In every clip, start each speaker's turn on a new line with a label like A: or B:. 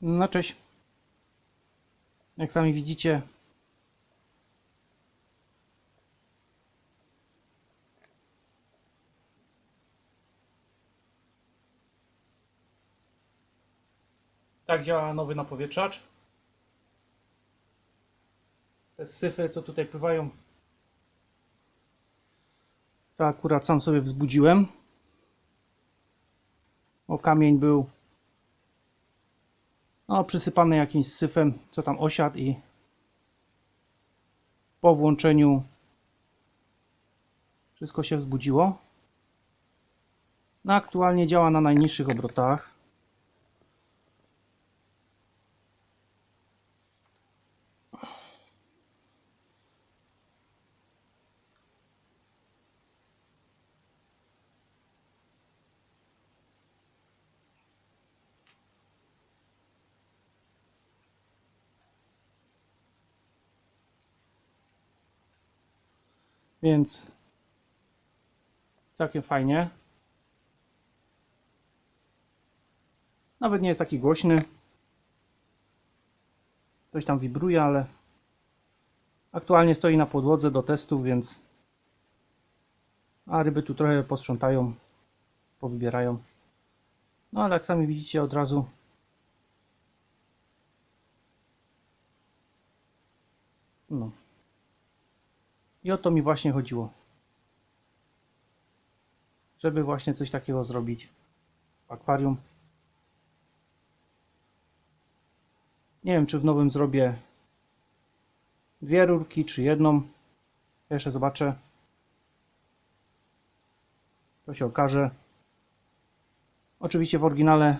A: No cześć. Jak sami widzicie, tak działa nowy napowietrzacz. Te syfy, co tutaj pływają, to akurat sam sobie wzbudziłem. O kamień był no, przysypany jakimś syfem, co tam osiadł i po włączeniu wszystko się wzbudziło. No, aktualnie działa na najniższych obrotach. Więc całkiem fajnie. Nawet nie jest taki głośny. Coś tam wibruje, ale aktualnie stoi na podłodze do testów, więc a ryby tu trochę posprzątają, powybierają. No ale jak sami widzicie od razu no. I o to mi właśnie chodziło. Żeby właśnie coś takiego zrobić w akwarium. Nie wiem, czy w nowym zrobię dwie rurki, czy jedną. Jeszcze zobaczę. To się okaże. Oczywiście w oryginale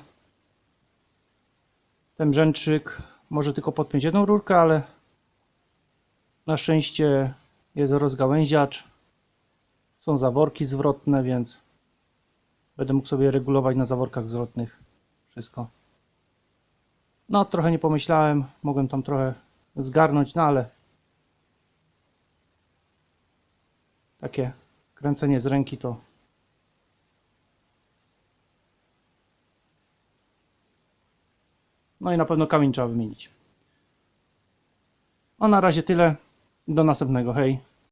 A: ten brzęczyk może tylko podpiąć jedną rurkę, ale na szczęście jest rozgałęziacz. Są zaworki zwrotne, więc będę mógł sobie regulować na zaworkach zwrotnych wszystko. No, trochę nie pomyślałem, mogłem tam trochę zgarnąć, no ale takie kręcenie z ręki to no i na pewno kamień trzeba wymienić. No na razie tyle. Do następnego. Hej.